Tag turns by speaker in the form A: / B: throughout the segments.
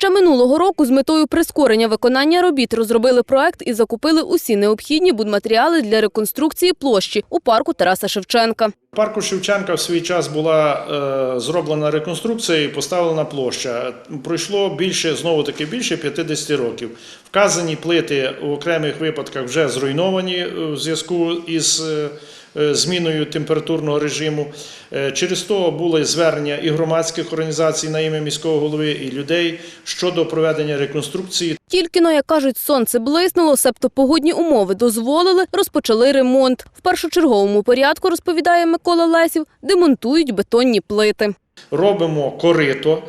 A: Ще минулого року з метою прискорення виконання робіт розробили проект і закупили усі необхідні будматеріали для реконструкції площі у парку Тараса Шевченка.
B: В парку Шевченка в свій час була е, зроблена реконструкція і поставлена площа. Пройшло більше, знову таки більше 50 років. Вказані плити у окремих випадках вже зруйновані е, в зв'язку із е, зміною температурного режиму. Через то були звернення і громадських організацій на ім'я міського голови, і людей щодо проведення реконструкції.
A: Тільки но, як кажуть, сонце блиснуло, себто погодні умови дозволили, розпочали ремонт. В першочерговому порядку, розповідає Микола Лесів, демонтують бетонні плити.
B: робимо корито,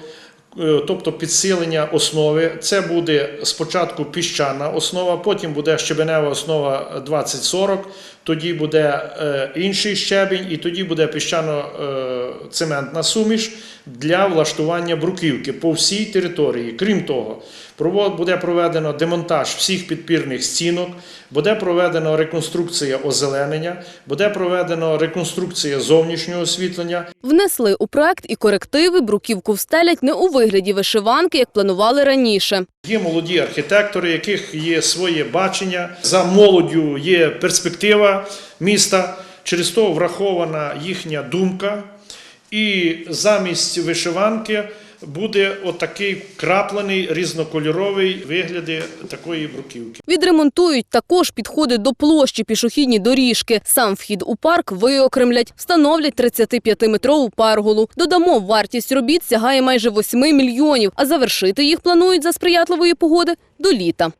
B: е, тобто підсилення основи. Це буде спочатку піщана основа, потім буде щебенева основа 20-40, тоді буде е, інший щебінь, і тоді буде піщано-цементна суміш для влаштування бруківки по всій території. Крім того, буде проведено демонтаж всіх підпірних стінок, буде проведено реконструкція озеленення, буде проведено реконструкція зовнішнього освітлення.
A: Внесли у проект і корективи, бруківку встелять не у вигляді вишиванки, як планували раніше.
B: Є молоді архітектори, яких є своє бачення. За молоддю є перспектива міста. Через то врахована їхня думка. І замість вишиванки буде отакий краплений різнокольоровий вигляди такої бруківки.
A: Відремонтують також підходи до площі пішохідні доріжки. Сам вхід у парк виокремлять, встановлять 35-метрову парголу. Додамо, вартість робіт сягає майже 8 мільйонів, а завершити їх планують за сприятливої погоди до літа.